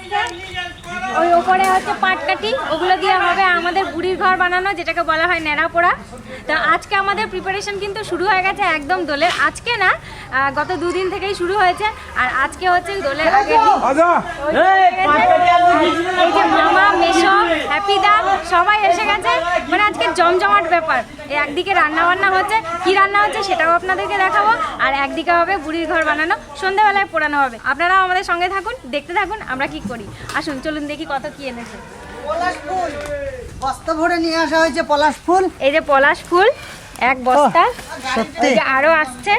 আসছে ওপরে হচ্ছে পাটকাঠি ওগুলো দিয়ে হবে আমাদের বুড়ির ঘর বানানো যেটাকে বলা হয় ন্যাড়াপোড়া তো আজকে আমাদের প্রিপারেশন কিন্তু শুরু হয়ে গেছে একদম দোলের। আজকে না গত দুদিন থেকেই শুরু হয়েছে আর আজকে হচ্ছে দোলের আগের দিন। যে মামা মেশো হ্যাপি দা সবাই এসে গেছে। মানে আজকে জমজমাট ব্যাপার। একদিকে রান্না বান্না হচ্ছে কি রান্না হচ্ছে সেটাও আপনাদেরকে দেখাবো আর একদিকে হবে বুড়ির ঘর বানানো। সন্ধ্যেবেলায় পোড়ানো হবে। আপনারাও আমাদের সঙ্গে থাকুন দেখতে থাকুন আমরা কি করি? আসুন চলুন দেখি কত কি এনেছে? পলাশ ফুল। বস্তা ভরে নিয়ে আসা হয়েছে পলাশ ফুল। এই যে পলাশ ফুল এক বস্তা। সত্যি। আরও আসছে।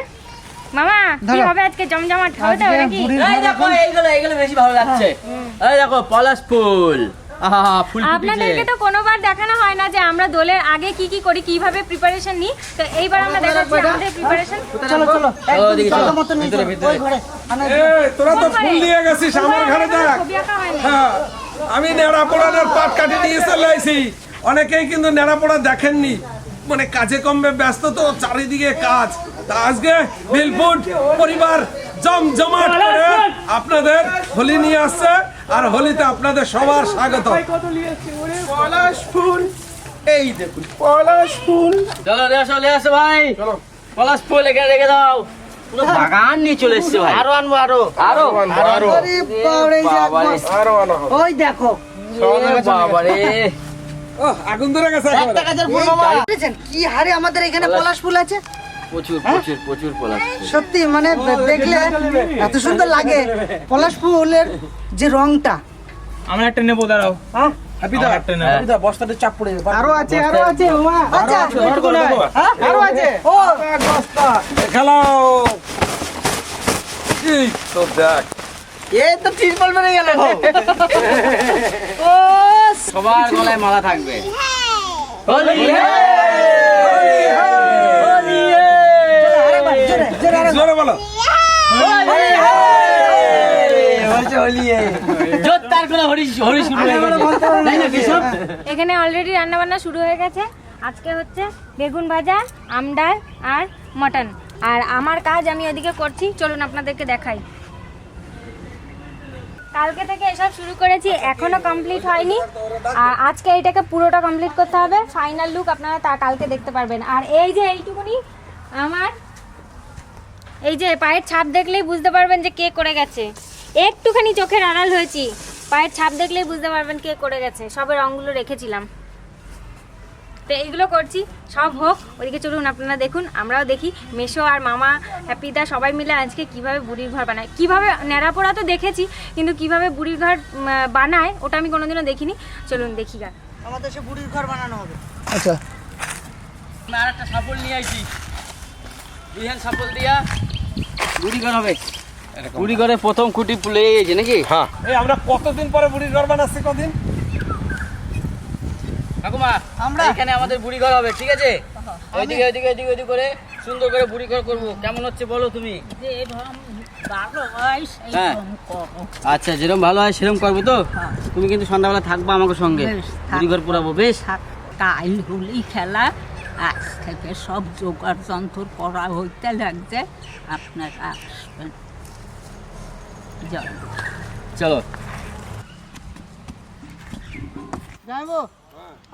মামা কি ধরো। হবে আজকে? জমজমাট হবে তো নাকি? এই দেখো এইগুলো এইগুলো বেশি ভালো লাগছে। এই দেখো পলাশ ফুল। আপনাদেরকে তো কোনোবার দেখানো হয় না যে আমরা দোলের আগে কি কি করি কীভাবে প্রিপারেশন নিই। তো এইবার আমরা দেখাচ্ছি আমাদের প্রিপারেশন চলো চলো। ওদিকে একদম চলো। জায়গা মতো নিয়ে ভিতরে, ভিতরে। ওই ঘরে। আনা। এ তোরা তো ফুল দিয়ে গেছিস আমার ঘরে? দেখ। ছবি আঁকা হয়নি। হ্যাঁ। আমি নেড়া পোড়ানোর পাট কাটি নিয়ে চলে আইছি। অনেকেই কিন্তু নেড়া পোড়া দেখেননি। মানে কাজে কমবে ব্যস্ত তো চারিদিকে কাজ। তা আজকে বিলফুড পরিবার জমজমাট করে আপনাদের হোলি নিয়ে আসছে আর হোলিতে আপনাদের সবার স্বাগত। পলাশ ফুল এই দেখুন। পলাশ ফুল চলো আসো লে আসো ভাই। চলো। পলাশ ফুল এখানে রেখে দাও। পুরো বাগান নিয়ে চলে এসছে ভাই। আরও আনব আরও। আরও? আরও আরে। বাবারে, এই যে এক বাবারে। বস্তা। আরও আনা ওই দেখো। বাবারে। আগুন ধরে গেছে একেবারে। দেখেছেন, কি হারে আমাদের এখানে পলাশ ফুল আছে? প্রচুর প্রচুর প্রচুর পলাশ সত্যি মানে দেখলে এত সুন্দর লাগে। পলাশ ফুলের যে রংটা। আমরা একটা নেব দাঁড়াও। হ্যাঁ? একটা নেব আরও আছে আরও আছে। হ্যাঁ? আরও ও। এই তো দেখ। এই তো ত্রিপল মেরে গেল। ও সবার গলায় মালা থাকবে। হোলি জোরে, জোরে বলো। জোর তার করে হরি হরি শুরু হয়ে গেছে তাই না কেশব এখানে অলরেডি রান্না বান্না শুরু হয়ে গেছে। আজকে হচ্ছে বেগুন ভাজা আমডাল আর মটন। আর আমার কাজ আমি ওদিকে করছি চলুন আপনাদেরকে দেখাই। কালকে থেকে এসব শুরু করেছি এখনও কমপ্লিট হয়নি। আর আজকে এইটাকে পুরোটা কমপ্লিট করতে হবে। ফাইনাল লুক আপনারা তা কালকে দেখতে পারবেন। আর এই যে এইটুকুনি আমার এই যে পায়ের ছাপ দেখলেই বুঝতে পারবেন যে কে করে গেছে। একটুখানি চোখের আড়াল হয়েছি। পায়ের ছাপ দেখলেই বুঝতে পারবেন কে করে গেছে। সবের রঙগুলো রেখেছিলাম। তো এইগুলো করছি সব হোক। ওদিকে চলুন আপনারা দেখুন আমরাও দেখি। মেশো আর মামা হ্যাপিদা সবাই মিলে আজকে কীভাবে বুড়ির ঘর বানায়। কীভাবে ন্যাড়াপোড়া তো দেখেছি কিন্তু কীভাবে বুড়ির ঘর বানায় ওটা আমি কোনোদিনও দেখিনি। চলুন দেখি গা। আমাদের সে বুড়ির ঘর বানানো হবে। আচ্ছা। আর একটা সাপল নিয়ে আইছি। দুই হ্যান্ড সাপল দিয়া গুড়ি ঘর হবে। গুড়ি ঘরে প্রথম খুঁটি ফুলে গেছে নাকি? হ্যাঁ। এই আমরা কতদিন পরে বুড়ির ঘর বানাচ্ছি কদিন? ঠাকুমা আমরা? এখানে আমাদের বুড়ি ঘর হবে ঠিক আছে? ওইদিকে ওইদিকে ওইদিকে ওইদিকে করে সুন্দর করে বুড়ি ঘর করব। কেমন হচ্ছে বলো তুমি? হ্যাঁ আচ্ছা যেরকম ভালো হয় সেরকম করব তো? তুমি কিন্তু সন্ধ্যাবেলা থাকবা আমাকে সঙ্গে। বুড়ি ঘর পুরাবো বেশ? কাল হোলি খেলা আজ থেকে সব জোগাড় যন্ত্র করা হইতে লাগছে আপনারা আসবেন। চলো। যাইবো?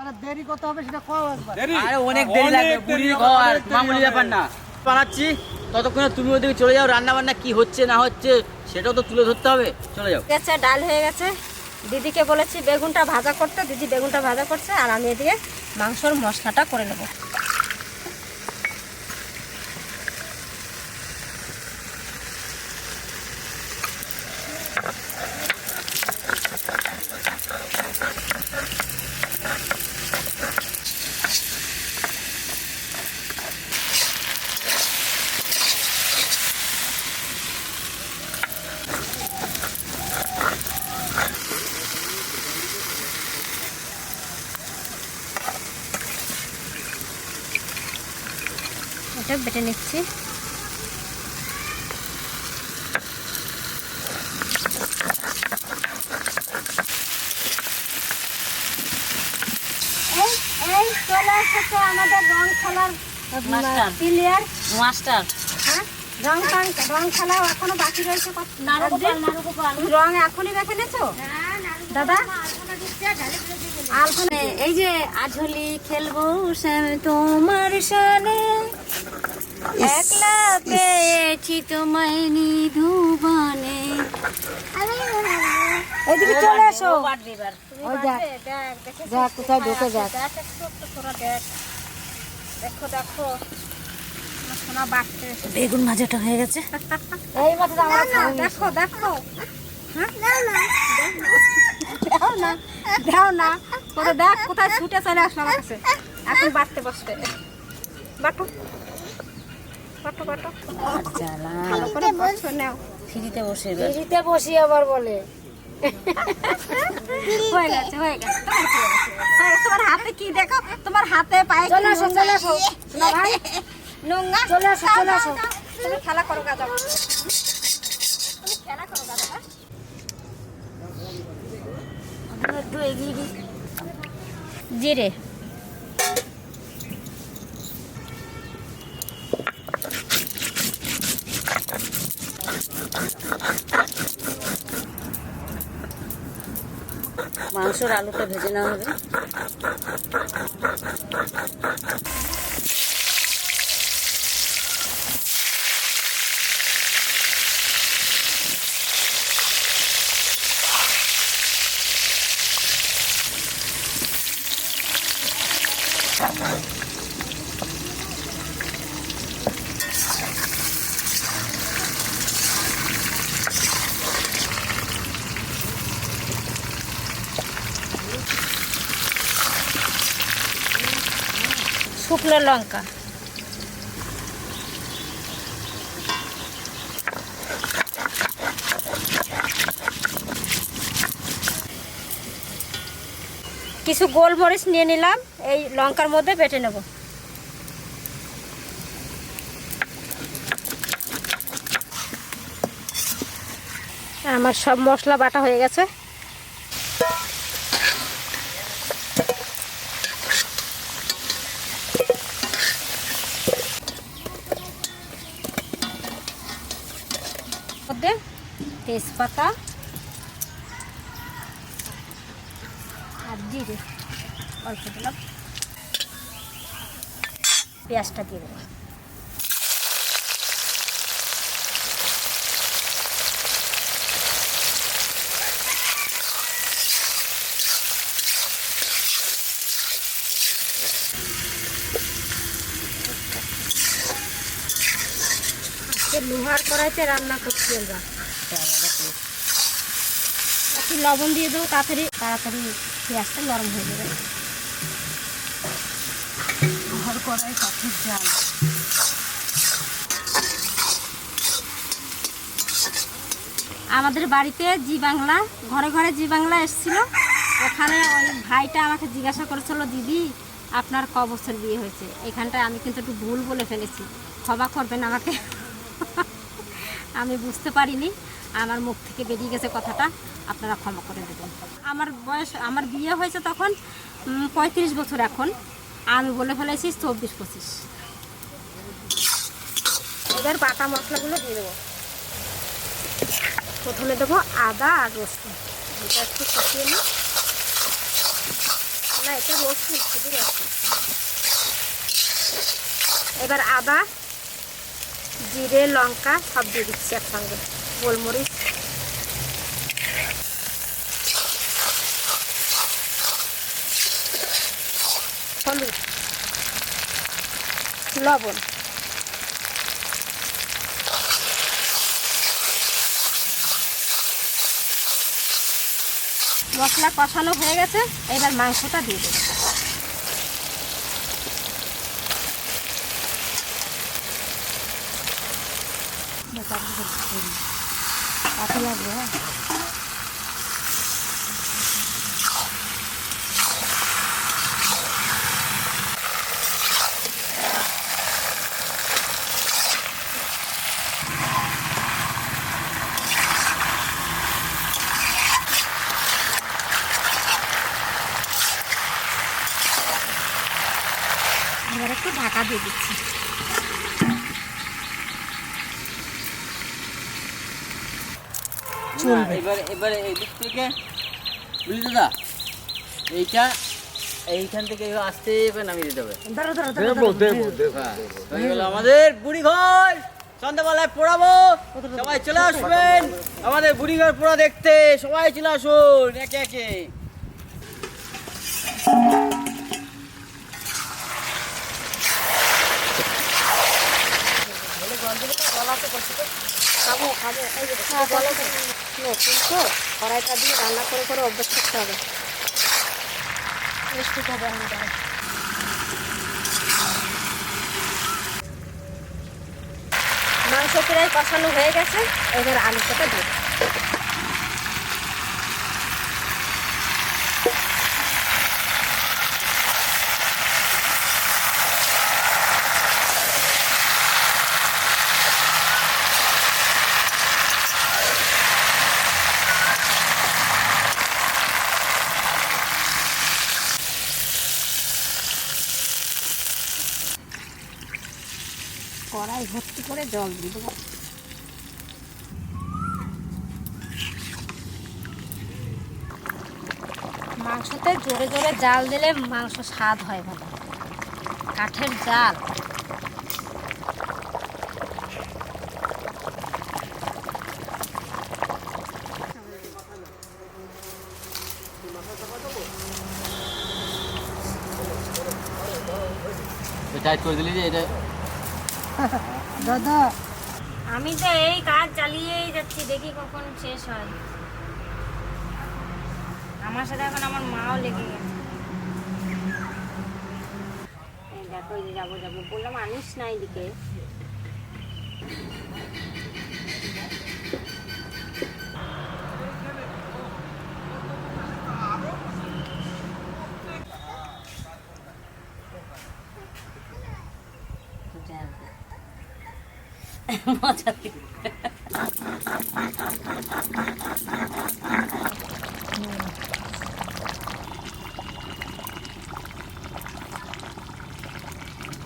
আরে দেরি কত হবে সেটা কও একবার। আরে অনেক দেরি লাগবে অনেক ঘর মামুলি ব্যাপার না। বানাচ্ছি ততক্ষণে তুমি ওদিকে চলে যাও রান্না বান্না কি হচ্ছে না হচ্ছে সেটাও তো তুলে ধরতে হবে। চলে যাও। গেছে ডাল হয়ে গেছে। দিদিকে বলেছি বেগুনটা ভাজা করতে দিদি বেগুনটা ভাজা করছে আর আমি এদিকে মাংসর মশলাটা করে নেব। বেটে নিচ্ছি। এই এই আমাদের রং খেলার প্লেয়ার। মাস্টার। হ্যাঁ? রং রং খেলাও এখনও বাকি রয়েছে। রং এখনই রেখে নিয়েছো? দাদা? আলপনা এই যে আঝলি খেলব তোমার সানে। একলা পেয়েছি তোমায় নিধুবনে। এদিকে চলে এসো ওই দেখ দেখ কোথায় ঢুকে দেখ দেখো। দেখো বাড়তে বেগুন ভাজাটা হয়ে গেছে। এই মাথাটা আমার দেখো দেখো। হ্যাঁ? দাও না দাও না। কোথায় দেখ কোথায় ছুটে চলে আসলো আমার কাছে। এখন বাড়তে বসতে বাটো বাটো বাটো ভালো করে বসো নাও। ফ্রিতে বসে ফ্রিতে বসি আবার বলে। হয়ে গেছে হয়ে গেছে। তোমার? হয়ে হাতে কি দেখো? তোমার হাতে পায়ে চলে আসো চলে আসো। না ভাই নোংরা? চলে আসো চলে আসো। তুমি খেলা করো গাজা। তুমি খেলা করো গাজা একটু এগিয়ে দিই জিরে। মাংসর আলুটা ভেজে নেওয়া হবে। শুকনো লঙ্কা। কিছু গোলমরিচ নিয়ে নিলাম, এই লঙ্কার মধ্যে বেটে নেব। আমার সব মশলা বাটা হয়ে গেছে মধ্যে তেজপাতা। আর জিরে অল্প দিলাম। পেঁয়াজটা দিয়ে দেবো। লোহার কড়াইতে রান্না করছি আমরা। একটু লবণ দিয়ে দেবো, তাড়াতাড়ি তাড়াতাড়ি পেঁয়াজটা নরম হয়ে যাবে। ঘর কড়াই কাঠের জাল। আমাদের বাড়িতে জি বাংলা, ঘরে ঘরে জি বাংলা এসেছিল। ওখানে ওই ভাইটা আমাকে জিজ্ঞাসা করেছিল, দিদি, আপনার ক বছর বিয়ে হয়েছে? এখানটায় আমি কিন্তু একটু ভুল বলে ফেলেছি। ক্ষমা করবেন আমাকে। আমি বুঝতে পারিনি। আমার মুখ থেকে বেরিয়ে গেছে কথাটা, আপনারা ক্ষমা করে দেবেন। আমার বয়স, আমার বিয়ে হয়েছে তখন পঁয়ত্রিশ বছর এখন। আমি বলে ফেলেছি চব্বিশ পঁচিশ। এবার বাটা মশলাগুলো দিয়ে দেবো। প্রথমে দেবো আদা আর রসুন। এটা একটু কষিয়ে নিই। না, এটা রসুন, শুধু রসুন। এবার আদা, জিরে, লঙ্কা সব দিয়ে দিচ্ছি একসঙ্গে। গোলমরিচ। হলুদ। লবণ। মশলা কষানো হয়ে গেছে এবার মাংসটা দিয়ে দেবো। কাছে লাগবে হ্যাঁ। একটু ঢাকা দিয়ে দিচ্ছি। চলবে। এবারে এবারে এই দিক থেকে বুঝলি দাদা? এইটা এইখান থেকে আস্তে করে নামিয়ে দিতে হবে। আমাদের বুড়ি ঘর সন্ধ্যাবেলায় পড়াবো। সবাই চলে আসবেন। আমাদের বুড়ি ঘর পড়া দেখতে। সবাই চলে আসুন একে একে। নতুন তো কড়াইটা দিয়ে রান্না করে করে অভ্যাস করতে হবে। একটু। মাংস প্রায় কষানো হয়ে গেছে। এবার আলুটাকে দিয়ে দেবো। ভর্তি করে জল দেবো মাংসতে জোরে জোরে জাল দিলে মাংস স্বাদ হয় ভালো কাঠের জাল টাইট করে দিলি যে এটা দাদা। আমি তো এই কাজ চালিয়েই যাচ্ছি, দেখি কখন শেষ হয়। আমার সাথে এখন আমার মাও লেগে গেছে। দেখো যাব যাব। বললাম আনিস না এদিকে।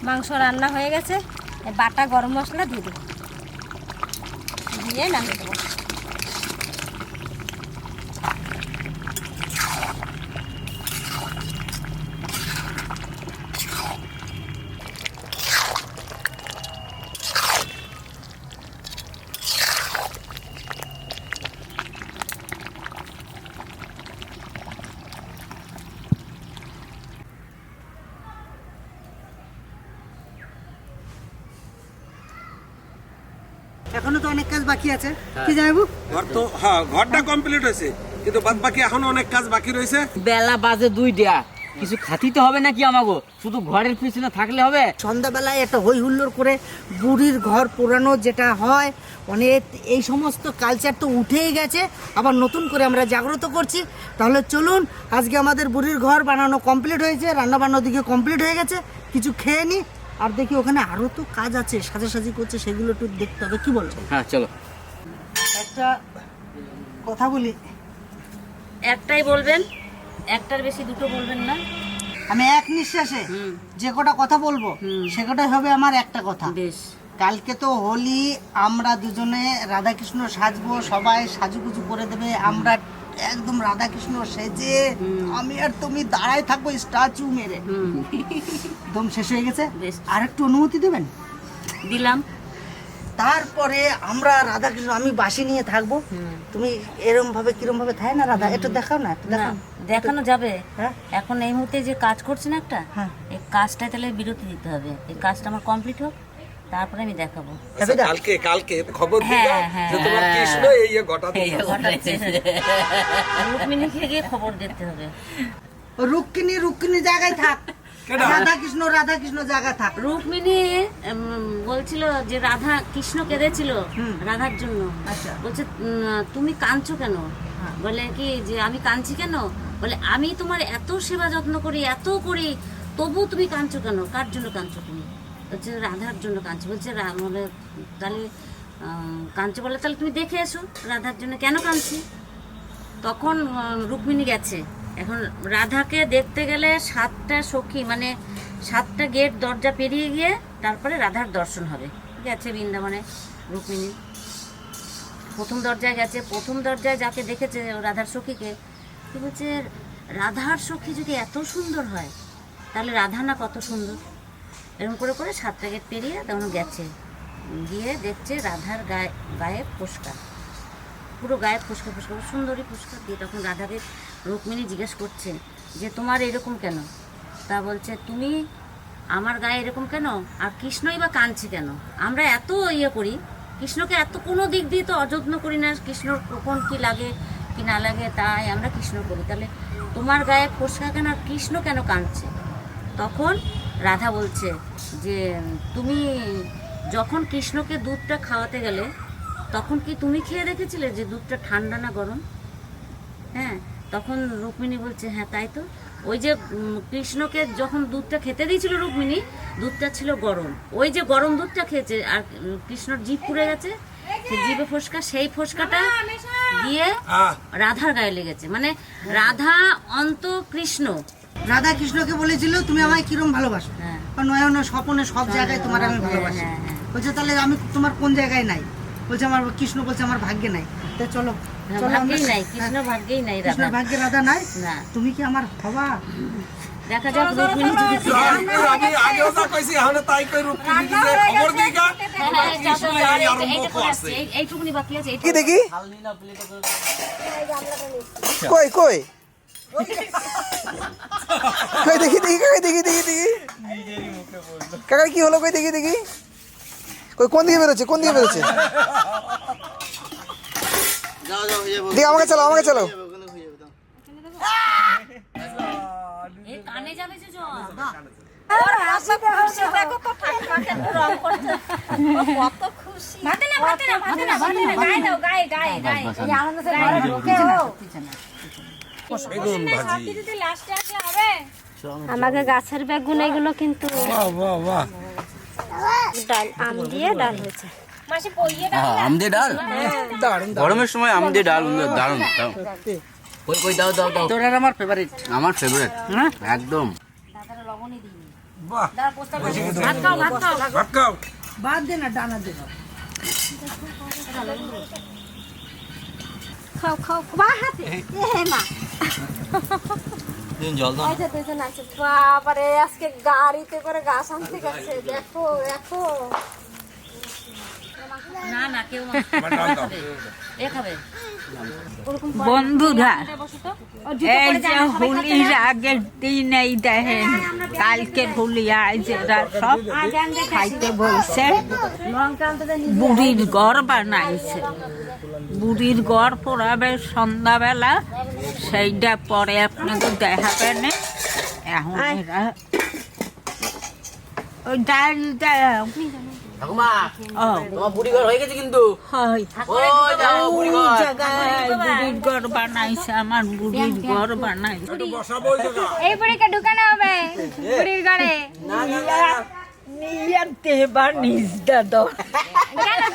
মাংস রান্না হয়ে গেছে। বাটা গরম মশলা দিয়ে দেবো। দিয়ে নামিয়ে দেবো। এখনও তো অনেক কাজ বাকি আছে। কি জানাব ঘর তো হ্যাঁ ঘরটা কমপ্লিট হয়েছে কিন্তু বাদ বাকি এখনও অনেক কাজ বাকি রয়েছে। বেলা বাজে দুইটা। কিছু খাতিতে হবে নাকি আমাগো? শুধু ঘরের পিছনে থাকলে হবে? সন্ধ্যাবেলায় একটা হই হুল্লোড় করে বুড়ির ঘর পোড়ানো যেটা হয় অনেক এই সমস্ত কালচার তো উঠেই গেছে। আবার নতুন করে আমরা জাগ্রত করছি। তাহলে চলুন আজকে আমাদের বুড়ির ঘর বানানো কমপ্লিট হয়েছে রান্না বান্নার দিকে কমপ্লিট হয়ে গেছে। কিছু খেয়ে নি আর দেখি ওখানে আরও তো কাজ আছে সাজাসাজি করছে সেগুলো একটু দেখতে হবে। কি বলছো হ্যাঁ চলো। একটা কথা বলি। একটাই বলবেন একটার বেশি দুটো বলবেন না। আমি এক নিঃশ্বাসে যে কটা কথা বলব সে কটাই হবে আমার একটা কথা। বেশ। কালকে তো হোলি আমরা দুজনে রাধাকৃষ্ণ সাজবো সবাই সাজুগুজু করে দেবে আমরা একদম রাধাকৃষ্ণ সেজে আমি আর তুমি দাঁড়ায় থাকব স্ট্যাচু মেরে। একদম শেষ হয়ে গেছে। আর একটু অনুমতি দেবেন? দিলাম। তারপরে আমরা রাধাকৃষ্ণ আমি বাসি নিয়ে থাকব। তুমি এরম ভাবে কিরম ভাবে থাকে না রাধা? একটু দেখাও না দেখানো যাবে। হ্যাঁ। এখন এই মুহূর্তে যে কাজ করছি না একটা হ্যাঁ। এই কাজটায় তাহলে বিরতি দিতে হবে। এই কাজটা আমার কমপ্লিট হোক। তারপরে আমি দেখাবো। আচ্ছা, কালকে কালকে খবর দিবা হ্যাঁ, হ্যাঁ, যে তোমার কৃষ্ণ এই এই ঘটা দিল। রুক্মিণীকে গিয়ে খবর দিতে হবে। রুক্মিণী রুক্মিণী জায়গায় থাক। কেডা? রাধাকৃষ্ণ রাধাকৃষ্ণ জায়গায় থাক। রুক্মিণী বলছিল যে রাধা কৃষ্ণ কেঁদেছিল রাধার জন্য। বলছে তুমি কাঁদছো কেন? বলে কি যে আমি কাঁদছি কেন? বলে আমি তোমার এত সেবা যত্ন করি এত করি তবু তুমি কাঁদছো কেন? কার জন্য কাঁদছো তুমি? বলছে রাধার জন্য কাঁদছি। বলছে বলে তাহলে কাঁদছো বলে তাহলে তুমি দেখে এসো রাধার জন্য কেন কাঁদছি? তখন রুক্মিণী গেছে। এখন রাধাকে দেখতে গেলে সাতটা সখী মানে সাতটা গেট দরজা পেরিয়ে গিয়ে তারপরে রাধার দর্শন হবে। গেছে বৃন্দাবনে রুক্মিণী। প্রথম দরজায় গেছে। প্রথম দরজায় যাকে দেখেছে রাধার সখীকে কি বলছে, রাধার সখী যদি এত সুন্দর হয়, তাহলে রাধা না কত সুন্দর? এরকম করে করে সাতটা গেট পেরিয়ে তখন গেছে। গিয়ে দেখছে রাধার গায়ে গায়ে ফোসকা। পুরো গায়ে ফোসকা ফোসকা সুন্দরী ফোসকা। দিয়ে তখন রাধাকে রুক্মিণী জিজ্ঞেস করছে যে, তোমার এরকম কেন? তা বলছে, তুমি আমার গায়ে এরকম কেন? আর কৃষ্ণই বা কাঁদছে কেন? আমরা এত ইয়ে করি, কৃষ্ণকে এত কোনো দিক দিয়ে তো অযত্ন করি না। কৃষ্ণর কখন কি লাগে, কি না লাগে, তাই আমরা কৃষ্ণ করি। তাহলে তোমার গায়ে ফোসকা কেন? আর কৃষ্ণ কেন কাঁদছে? তখন রাধা বলছে যে তুমি যখন কৃষ্ণকে দুধটা খাওয়াতে গেলে তখন কি তুমি খেয়ে দেখেছিলে যে দুধটা ঠান্ডা না গরম? হ্যাঁ তখন রুক্মিণী বলছে হ্যাঁ তাই তো। ওই যে কৃষ্ণকে যখন দুধটা খেতে দিয়েছিল রুক্মিণী দুধটা ছিল গরম। ওই যে গরম দুধটা খেয়েছে আর কৃষ্ণর জিভ পুড়ে গেছে জিভে ফোসকা সেই ফোসকাটা দিয়ে রাধার গায়ে লেগেছে। মানে রাধা অন্ত কৃষ্ণ রাধা কৃষ্ণকে বলেছিল তুমি আমায় কিরম ভালোবাসো? হ্যাঁ। নয়ন স্বপনে সব জায়গায় তোমার আমি ভালোবাসি। হ্যাঁ, হ্যাঁ। বলছে তাহলে আমি তোমার কোন জায়গায় নাই? বলছে আমার কৃষ্ণ বলছে আমার ভাগ্যে নাই। তো চলো চলো ভাগ্যেই নাই কৃষ্ণ ভাগ্যেই নাই রাধা। কৃষ্ণের ভাগ্যে রাধা নাই? তুমি কি আমার হবা? দেখা যাক রুক্মিণী যদি ফিরে আমি আগেও যা কইছি এখন তাই কই রুক্মিণী দিছে খবর দিই গা যাও, যাও, যাও, এই এই- আরম্ভ এইটা করে করছে। আসছে, এই- এইটুকুনি বাকি আছে দেখি? কই কই? কই দেখি দেখি কাকা দেখি দেখি দেখি। কাকা কি হলো? কই দেখি দেখি। কই কোন দিকে বেরোচ্ছে কোন দিকে বেরোচ্ছে? যাও যাও যাব দেখি আমাকে চালাও আমাকে চালাও। এই বেগুন ভাজি। যদি লাস্টে আসলে হবে? আমাকে গাছের বেগুন এগুলো কিন্তু বাহ বাহ বাহ। ডাল আম দিয়ে ডাল হয়েছে। আম দিয়ে ডাল? গরমের সময় আম দিয়ে ডাল দারুণ দারুণ কই কই দাও দাও দাও। তোর আমার ফেভারিট আমার ফেভারিট একদম। বাহ। ভাত খাও ভাত খাও। ভাত খাও। বাদ দে না ডানা দে। খাও খাও বা হাতে। এ মা। জল দাও। আচ্ছা দুজন আছে। বাবারে আজকে গাড়িতে করে গাছ আনতে গেছে। দেখো দেখো। না না কেউ না। এ খাবে। বন্ধুরা এই যে হোলির আগের দিন এই দেখেন কালকে হোলি আজ এরা সব খাইতে বলছে বুড়ির ঘর বানাইছে। বুড়ির ঘর পোড়াবে সন্ধ্যাবেলা সেইটা পরে আপনাকে দেখাবেন এখন এরা ওই ডাল ঠাকুমা তোমার বুড়ি ঘর হয়ে গেছে কিন্তু। ওই যাও বুড়ি ঘর জায়গায় বুড়ির ঘর বানাইছে আমার বুড়ির ঘর বানাইছে। একটু বসাবো ওই জায়গা। এই বুড়িকে ঢুকানো হবে বুড়ির ঘরে নিয়াতে বা নিজ দাদা।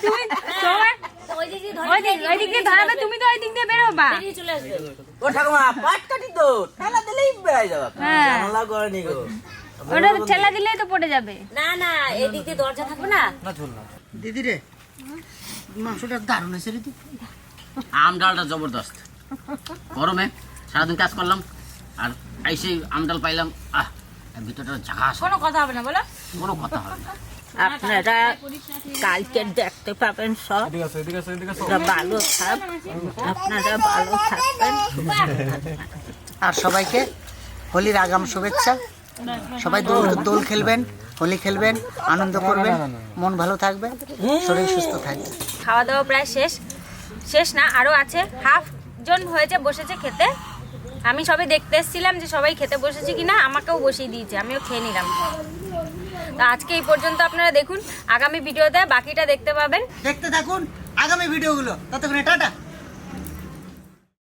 তুমি তোমার ওই দিদি ধরে ওই দিক ওই দিক দিয়ে ধরাবে তুমি তো ওই দিক দিয়ে বেরোবা। চলে আসবে। ও ঠাকুমা পাট কাটি তো। ঠেলা দিলেই বেড়াই যাবে। হ্যাঁ। জানালা করে নি গো ওটা তো ঠেলা দিলেই তো পড়ে যাবে। না না এই দিক দিয়ে দরজা থাকবে না। দিদি রে মাংসটা দারুণ হয়েছে রে আম ডালটা জবরদস্ত। গরমে সারাদিন কাজ করলাম আর আইসে আম ডাল পাইলাম আহ ভিতরটা ঝাঁস কোনো কথা হবে না বলো। কোনো কথা হবে না। আপনারা কালকে দেখতে পাবেন সব। ভালো থাক আপনারা ভালো থাকবেন। আর সবাইকে হোলির আগাম শুভেচ্ছা। সবাই দোল দোল খেলবেন হোলি খেলবেন আনন্দ করবেন মন ভালো থাকবে শরীর সুস্থ থাকবে। খাওয়া দাওয়া প্রায় শেষ। শেষ না আরও আছে। হাফ জন হয়েছে বসেছে খেতে। আমি সবে দেখতে এসেছিলাম যে সবাই খেতে বসেছে কিনা আমাকেও বসিয়ে দিয়েছে আমিও খেয়ে নিলাম। তো আজকে এই পর্যন্ত আপনারা দেখুন আগামী ভিডিওতে বাকিটা দেখতে পাবেন। দেখতে থাকুন আগামী ভিডিওগুলো। ততক্ষণে টাটা।